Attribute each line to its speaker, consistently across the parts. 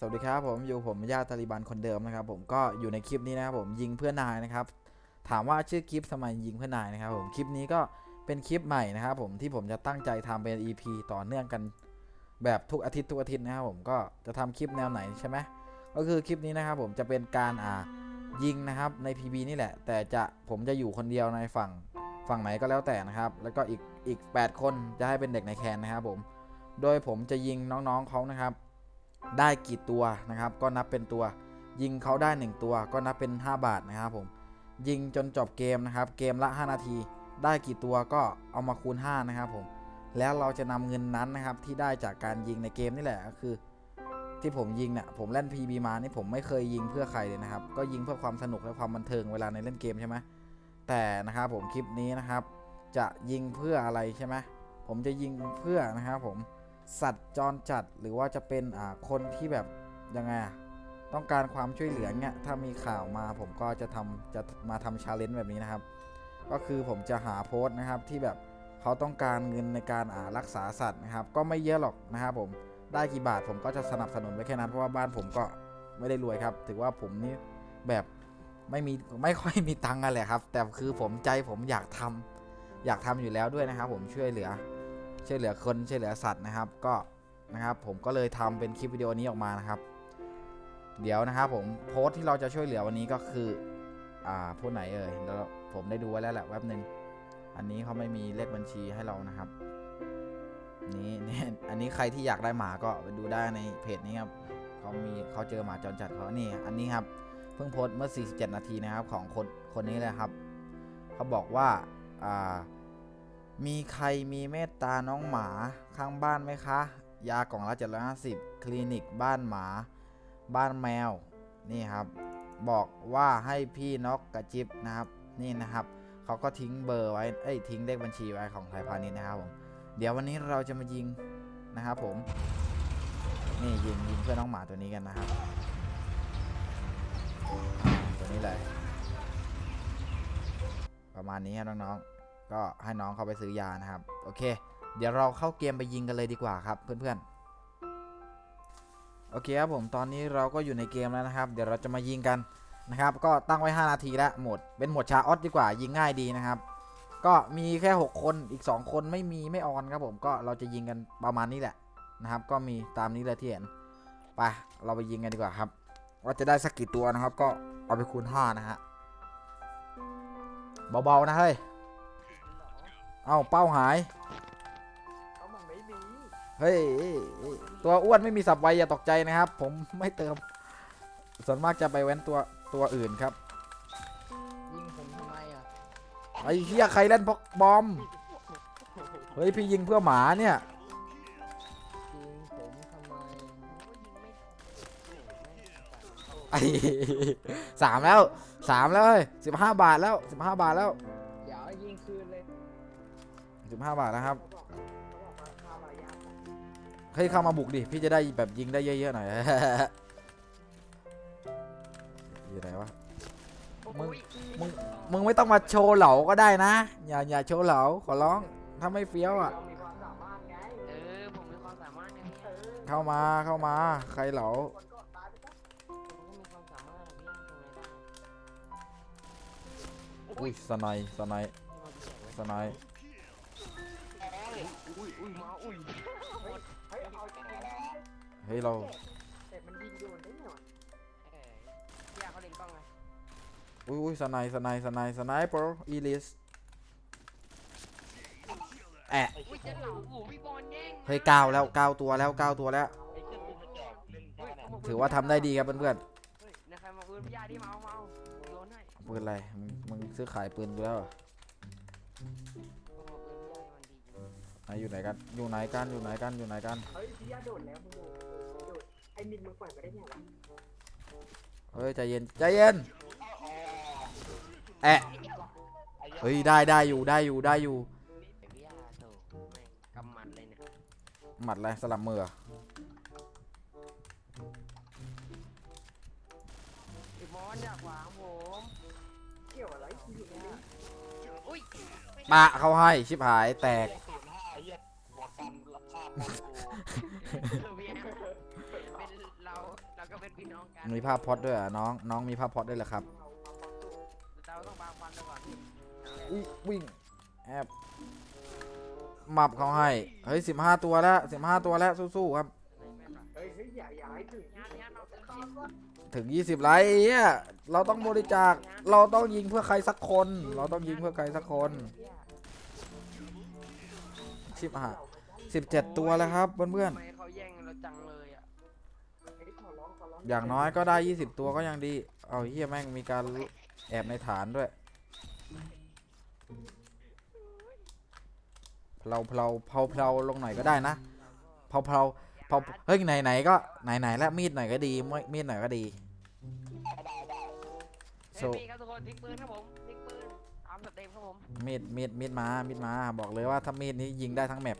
Speaker 1: สวัสดีครับผมอยู่ผมญาติตาลิบันคนเดิมนะครับ ผมก็อยู่ในคลิปนี้นะครับผมยิงเพื่อนนายนะครับ ถามว่าชื่อคลิปทำไมยิงเพื่อนนายนะครับ ผมคลิปนี้ก็เป็นคลิปใหม่นะครับ ผมที่ผมจะตั้งใจทำเป็น EP ต่อเนื่องกัน แบบทุกอาทิตย์ทุกอาทิตย์นะครับผมก็จะทำคลิปแนวไหนใช่ไหมก็คือคลิปนี้นะครับ ผมจะเป็นการอ่ายิงนะครับใน PB นี่แหละ แต่จะผมจะอยู่คนเดียวในฝั่งฝั่งไหนก็แล้วแต่นะครับ แล้วก็อีกอีก 8 คนจะให้เป็นเด็กในแคนนะครับผม โดยผมจะยิงน้องๆเขานะครับ ได้กี่ตัวนะครับ ก็นับเป็นตัว ยิงเขาได้ 1 ตัว ก็นับเป็น 5 บาทนะครับผม ยิงจนจบเกมนะครับ เกมละ 5 นาที ได้กี่ตัวก็เอามาคูณ 5 นะครับผม แล้วเราจะนำเงินนั้นนะครับที่ได้จากการยิงในเกมนี่แหละก็คือ ที่ผมยิงเนี่ยผมเล่น PB มานี่ผมไม่เคยยิงเพื่อใครเลยนะครับ ก็ยิงเพื่อความสนุกและความบันเทิงเวลาในเล่นเกมใช่ไหมแต่นะครับผมคลิปนี้นะครับ จะยิงเพื่ออะไรใช่ไหมผมจะยิงเพื่อนะครับผม สัตว์จรจัดหรือว่าจะเป็นอ่าคนที่แบบยังไงต้องการความช่วยเหลือเนี่ยถ้ามีข่าวมาผมก็จะทำจะมาทำชาเลนจ์แบบนี้นะครับ ก็คือผมจะหาโพสต์นะครับที่แบบเขาต้องการเงินในการอ่ารักษาสัตว์นะครับ ก็ไม่เยอะหรอกนะครับผมได้กี่บาทผมก็จะสนับสนุนไว้แค่นั้นเพราะว่าบ้านผมก็ไม่ได้รวยครับ ถือว่าผมนี่แบบไม่มีไม่ค่อยมีตังค์อะไรครับ แต่คือผมใจผมอยากทำอยากทำอยู่แล้วด้วยนะครับ ผมช่วยเหลือ ช่วยเหลือคนช่วยเหลือสัตว์นะครับ ก็นะครับผมก็เลยทำเป็นคลิปวิดีโอนี้ออกมานะครับ เดี๋ยวนะครับผมโพสต์ที่เราจะช่วยเหลือวันนี้ก็คือ อ่าผู้ไหนเอ่ยแล้วผมได้ดูไว้แล้วแหละแว็บหนึ่งอันนี้เขาไม่มีเลขบัญชีให้เรานะครับนี่นี่อันนี้ใครที่อยากได้หมาก็ไปดูได้ในเพจนี้ครับเขามีเขาเจอหมาจรจัดเขานี่อันนี้ครับเพิ่งโพสต์เมื่อ 47 นาทีนะครับของคนคนนี้เลยครับเขาบอกว่าอ่า มีใครมีเมตตาน้องหมาข้างบ้านไหมคะ ยากล่องละ750 คลินิกบ้านหมา บ้านแมว นี่ครับ บอกว่าให้พี่นกกระจิบนะครับ นี่นะครับ เขาก็ทิ้งเบอร์ไว้ เอ้ยทิ้งเลขบัญชีไว้ของไทยพาณิชย์นะครับผม เดี๋ยววันนี้เราจะมายิงนะครับผม นี่ยิงยิงเพื่อน้องหมาตัวนี้กันนะครับ ตัวนี้เลย ประมาณนี้ครับน้องๆ ก็ให้น้องเขาไปซื้อยานะครับ โอเค เดี๋ยวเราเข้าเกมไปยิงกันเลยดีกว่าครับ เพื่อนๆ โอเคครับผม ตอนนี้เราก็อยู่ในเกมแล้วนะครับ เดี๋ยวเราจะมายิงกันนะครับ ก็ตั้งไว้ 5 นาทีแล้วหมด เป็นหมดชาออสดีกว่า ยิงง่ายดีนะครับ ก็มีแค่ 6 คน อีก 2 คนไม่มีไม่ออนครับผม ก็เราจะยิงกันประมาณนี้แหละนะครับ ก็มีตามนี้เลยที่เห็น ไป เราไปยิงกันดีกว่าครับ ว่าจะได้สักกี่ตัวนะครับ ก็เอาไปคูณ5นะฮะ เบาๆนะเฮ้ย เอ้าเป้าหาย
Speaker 2: เอามันไม่มี
Speaker 1: เฮ้ยเอ้ยเอ้ย ตัวอ้วนไม่มีสับไวอย่าตกใจนะครับ ผมไม่เติม ส่วนมากจะไปแว้นตัวตัวอื่นครับ
Speaker 2: ยิงผมทำไมอะ
Speaker 1: ไอ้เหี้ยใครเล่นพกบอม เฮ้ย พี่ยิงเพื่อหมาเนี่ย
Speaker 2: ยิงผมทำไม
Speaker 1: ไอ้สามแล้วสามแล้วเฮ้ยสิบห้าบาทแล้วสิบห้าบาทแล้ว
Speaker 2: เดี๋ยวยิงคืนเลย
Speaker 1: สิบห้าบาทนะครับ
Speaker 2: เขาบอกเขาบอกมาฆ่ามารยาท
Speaker 1: เฮ้ยเข้ามาบุกดิ พี่จะได้แบบยิงได้เยอะๆหน่อยอยู่ไหนวะ มึง มึง มึงไม่ต้องมาโชว์เหลาก็ได้นะ อย่า อย่าโชว์เหลาขอร้อง ถ้าไม่เฟี้ยวอะ
Speaker 2: เรามีความสามารถไง
Speaker 3: เออผมมีความสามารถอย่างนี้
Speaker 2: เออ
Speaker 1: เข้ามา เข้ามา ใครเหลา
Speaker 2: คนก็ตายไปซะ
Speaker 3: ผมก็มีความสามารถพี่ทำไงได้
Speaker 1: อุ้ยสไนด์สไนด์
Speaker 3: ที่มาเสียงไว้
Speaker 1: สไนด์
Speaker 3: อุ้ยอุ้ยมาอุ้ย
Speaker 2: เฮ้ยเอาแล้ว
Speaker 1: เฮ้ยเรา
Speaker 2: แต่มันยิงโดนได้ไงวะ
Speaker 3: เออพี่อาเขาเล่นกล้องไง
Speaker 1: อุ้ยอุ้ยสไนด์สไนด์สไนด์สไนป์โปรอีลิสแอะ
Speaker 3: อุ้ยเจะเหล่าโอ้พี่บอลแย่ง
Speaker 1: เฮ้ยเก้าแล้วเก้าตัวแล้วเก้าตัวแล้ว
Speaker 3: เฮ้ยเขม
Speaker 1: ถือว่าทำได้ดีครับเพื่อน
Speaker 3: เฮ้ยนะใครมาปืนพี่ยาดิเมาเมาโยนให้
Speaker 1: ๆปืนอะไรมึงมึงซื้อขายปืนกูแล้วเหรอ ไหนอยู่ไหนกัน อยู่ไหนกัน อยู่ไหนกัน อยู่ไหนกัน
Speaker 2: เฮ้ยพี่ยาโดดแล้วมึงโดดโดดไอ้มินมึงปล่อยมาได้ไงวะ
Speaker 1: เฮ้ยใจเย็นใจเย็น แอะเฮ้ยได้ได้อยู่ได้อยู่ได้อยู่
Speaker 3: พี่ยาโถแม่งกำหมัดเลยเนี่ย
Speaker 1: หมัดอะไรสลับมือเหรอ
Speaker 3: ไอ้บอลอย่าขวางผม
Speaker 2: เกี่ยวอะไรกูอยู่ในนี้
Speaker 1: ปะเขาให้ชิบหายแตก
Speaker 3: เออพี่ยาเป็นเราเราก็เป็นพี่น้องกัน
Speaker 1: มีภาพพอดด้วยเหรอน้องน้องมีภาพพอดด้วยเหรอครับ
Speaker 3: เราต้องบางฟันไปก่อนพี่
Speaker 1: อุ๊ยวิ่งแอบหมับเขาให้เฮ้ยสิบห้าตัวแล้วสิบห้าตัวแล้วสู้ๆครับ
Speaker 2: เฮ้ยเฮ้ยอย่าอย่าให้ถึง
Speaker 3: งานงานเราต้องคิด
Speaker 1: ถึง 20ไลค์ไอ้เหี้ยเราต้องบริจาค เราต้องยิงเพื่อใครสักคน เราต้องยิงเพื่อใครสักคน ชิบหาย 17 ตัวแล้วครับเพื่อน
Speaker 3: ทำไมเขาแย่งเราจังเลยอะ
Speaker 2: เฮ้ยขอร้องขอร้อง
Speaker 1: ๆอย่างน้อยก็ได้ 20 ตัวก็ยังดี เอาเฮียแม่งมีการแอบในฐานด้วย เราเพลาเพลาเพลาลงหน่อยก็ได้นะเพลาเพลาเพลาเฮ้ยไหนๆก็ไหนๆแล้วมีดหน่อยก็ดีมีมีดหน่อยก็ดี
Speaker 3: เฮ้ยพี่ครับทุกคนทิ้งปืนครับผมทิ้งปืนตามสเต็ปครับผม
Speaker 1: มีดมีดมีดมามีดมา บอกเลยว่าถ้ามีดนี้ยิงได้ทั้งแมป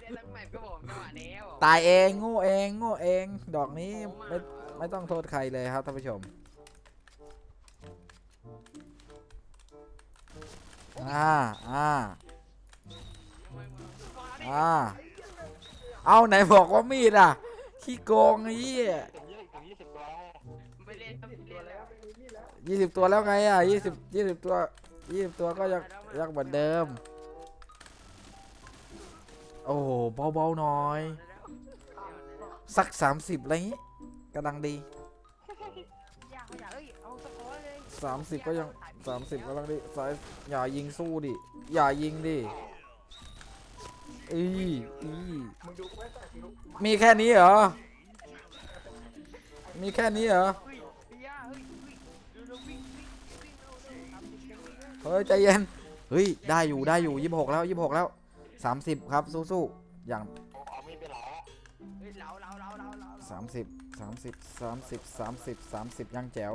Speaker 3: เล่นทั้งแมปครับผมจังหวะนี้บผม
Speaker 1: ตายเองโง่เองโง่เอง ดอกนี้ไม่ไม่ต้องโทษใครเลยครับท่านผู้ชมอ่าอ่าอ่าเอาไหนบอกว่ามีดอะขี้โกงไอ้ยี่
Speaker 3: ไม่เล่นครับ
Speaker 2: สิบ
Speaker 3: เล่
Speaker 2: ตัวนแล้
Speaker 3: ว
Speaker 1: ยี่สิบตัวแล้วไงอะยี่สิบยี่สิบตัวยี่สิบตัวก็ยังยังเหมือนเดิม โอ้โหเบาๆหน่อย สักสามสิบอะไรงี้กำลังดี
Speaker 3: อยากอยากเอ้ยเอาสกอร์เลย
Speaker 1: สามสิบก็ยังสามสิบกำลังดีสายอย่ายิงสู้ดิ อย่ายิงดิอีอี
Speaker 2: มึงดูไว้แต่สิลูก
Speaker 1: มีแค่นี้เหรอ มีแค่นี้เหรอ
Speaker 3: เฮ้ยพี่ย่าเฮ้ยเฮ้ยดูเราวิ่งวิ่งวิ่งเร็วเร็วตามติดกันวิ่งเร็ว
Speaker 1: เฮ้ย ใจเย็น เฮ้ย ได้อยู่ได้อยู่ยี่สิบหกแล้วยี่สิบหกแล้ว สามสิบครับ สู้ๆอย่าง
Speaker 3: เฮ้ยเหลาเหลาเหลาเหลาเหลา
Speaker 1: สามสิบสามสิบสามสิบสามสิบสามสิบยังแจ๋ว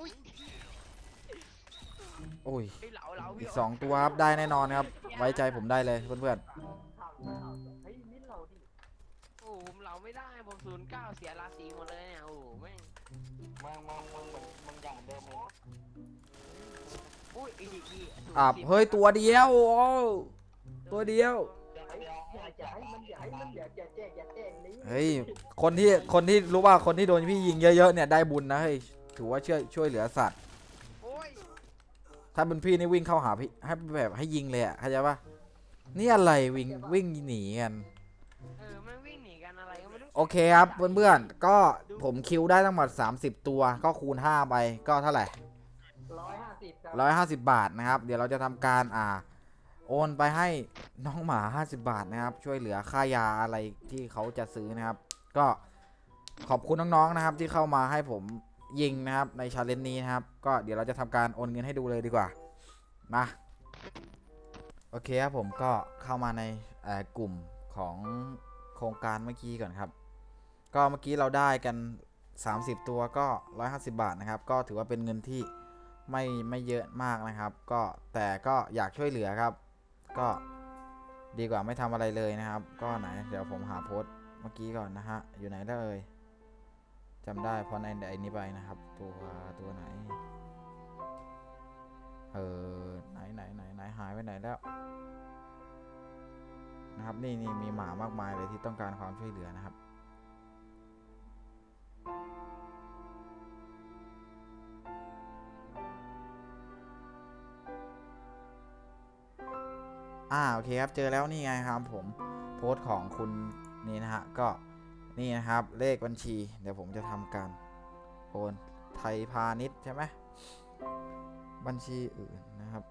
Speaker 3: อุ้ย
Speaker 1: โอ้ย
Speaker 3: เฮ้ยเหลาเหลา
Speaker 1: อีกสองตัวครับ ได้แน่นอนครับ ไว้ใจผมได้เลยเพื่อน
Speaker 2: ถามถามเฮ้ยนี่เราดิ
Speaker 3: โอ้โหผมเหลาไม่ได้ผมศูนย์เก้าเสียราศีหมดเลยเนี่ยโอ้โหแม่ง
Speaker 4: มึงมึงมึงเหมือนมึงอย่างเดิมเลย
Speaker 3: อุ้ยอีกอีก
Speaker 1: ๆอะเฮ้ยตัวเดียวโอ้ตัวเดียว
Speaker 4: เดี๋ยว
Speaker 2: เฮ้ย
Speaker 4: เดี๋ยว
Speaker 2: อย่าอย่าให้มันอย่าให้มันอย่าอย่าแจกอย่าแจกนี้
Speaker 1: เฮ้ย คนที่ คนที่รู้ว่าคนที่โดนพี่ยิงเยอะๆเนี่ยได้บุญนะเฮ้ย ถือว่าช่วยช่วยเหลือสัตว์
Speaker 3: โอ้ย
Speaker 1: ถ้าเป็นพี่นี่วิ่งเข้าหาพี่ให้แบบให้ยิงเลยอะเข้าใจปะนี่อะไรวิ่งวิ่งหนีกัน
Speaker 3: เออแม่งวิ่งหนีกันอะไรก็ไม่รู้
Speaker 1: โอเคครับเพื่อนๆ ก็ผมคิวได้ทั้งหมด30 ตัว ก็คูณ 5 ไป ก็เท่าไหร่
Speaker 2: ร้อยห้าสิบบา
Speaker 1: ทนะครับ เดี๋ยวเราจะทำการอ่า โอนไปให้น้องหมา50บบาทนะครับ ช่วยเหลือค่ายาอะไรที่เขาจะซื้อนะครับ ก็ขอบคุณน้องๆนะครับ ที่เข้ามาให้ผมยิงนะครับในชาเลนจ์นี้นะครับ ก็เดี๋ยวเราจะทำการโอนเงินให้ดูเลยดีกว่ามาโอเคครับผมก็เข้ามาในกลุ่มของโครงการเมื่อกี้ก่อนครับ ก็เมื่อกี้เราได้กัน 30 ตัวก็ 150 บาทนะครับ ก็ถือว่าเป็นเงินที่ ไม่ไม่เยอะมากนะครับ ก็แต่ก็อยากช่วยเหลือครับ ก็ดีกว่าไม่ทำอะไรเลยนะครับ ก็ไหนเดี๋ยวผมหาโพสต์เมื่อกี้ก่อนนะฮะ อยู่ไหนได้เลยจำได้พราะในไอ้นี้ไปนะครับ ตัวตัวไหน เออไหนไหนไหนไหนหายไปไหนแล้ว นะครับนี่นี่มีหมามากมายเลยที่ต้องการความช่วยเหลือนะครับ อ่าโอเคครับเจอแล้วนี่ไงครับผมโพสต์ของคุณนี่นะฮะก็นี่นะครับเลขบัญชี เดี๋ยวผมจะทำการโอนไทยพาณิชย์ใช่ไหมบัญชีอื่นนะครับ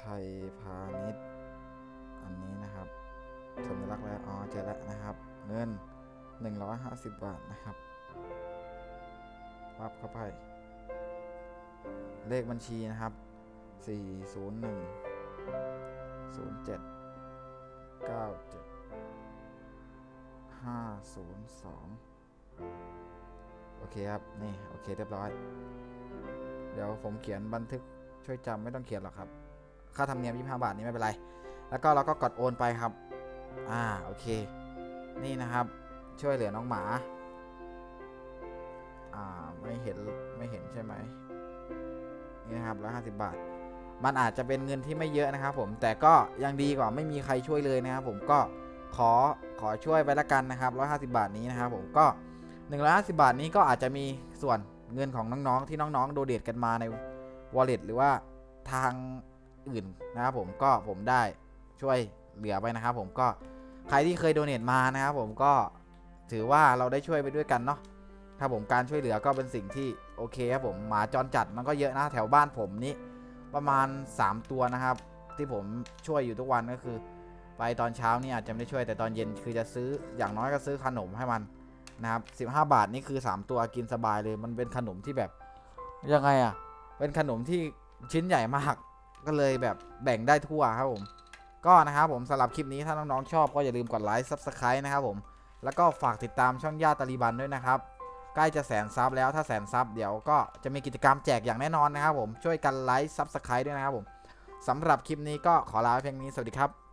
Speaker 1: ไทยพาณิชย์อันนี้นะครับสัญลักษณ์แล้วอ๋อเจอแล้วนะครับ เงิน 150 บาทนะครับรับเข้าไป เลขบัญชีนะครับ 401 ศูนย์เจ็ดเก้าเจ็ดห้าศูนย์สองโอเคครับ นี่ โอเคเรียบร้อย เดี๋ยวผมเขียนบันทึกช่วยจำไม่ต้องเขียนหรอกครับ ค่าธรรมเนียม 25 บาทนี้ไม่เป็นไร แล้วก็เราก็กดโอนไปครับ อ่า โอเค นี่นะครับ ช่วยเหลือน้องหมา อ่า ไม่เห็น ไม่เห็นใช่ไหมนี่นะครับ150บาท มันอาจจะเป็นเงินที่ไม่เยอะนะครับผมแต่ก็ยังดีกว่าไม่มีใครช่วยเลยนะครับผมก็ขอขอช่วยไปละกันนะครับ150 บาทนี้นะครับผมก็ 150 บาทนี้ก็อาจจะมีส่วนเงินของน้องๆที่น้องๆโดเดทกันมาใน wallet หรือว่าทางอื่นนะครับผมก็ผมได้ช่วยเหลือไปนะครับผมก็ใครที่เคยโดเนทมานะครับผมก็ถือว่าเราได้ช่วยไปด้วยกันเนาะครับผมการช่วยเหลือก็เป็นสิ่งที่โอเคครับผมหมาจรจัดมันก็เยอะนะแถวบ้านผมนี้ ประมาณ 3 ตัวนะครับ ที่ผมช่วยอยู่ทุกวันก็คือ ไปตอนเช้านี่อาจจะไม่ได้ช่วยแต่ตอนเย็นคือจะซื้ออย่างน้อยก็ซื้อขนมให้มันนะครับ15 บาทนี่คือ 3 ตัวกินสบายเลยมันเป็นขนมที่แบบยังไงอะเป็นขนมที่ชิ้นใหญ่มากก็เลยแบบแบ่งได้ทั่วครับผมก็นะครับผมสำหรับคลิปนี้ถ้าน้องๆชอบก็อย่าลืมกดไลค์ซับสไครต์นะครับผมแล้วก็ฝากติดตามช่องญาติตาลีบันด้วยนะครับ ใกล้จะแสนซับแล้วถ้าแสนซับเดี๋ยวก็จะมีกิจกรรมแจกอย่างแน่นอนนะครับผมช่วยกันไลค์ซับสไครต์ด้วยนะครับผมสำหรับคลิปนี้ก็ขอลาไปเพียงนี้สวัสดีครับ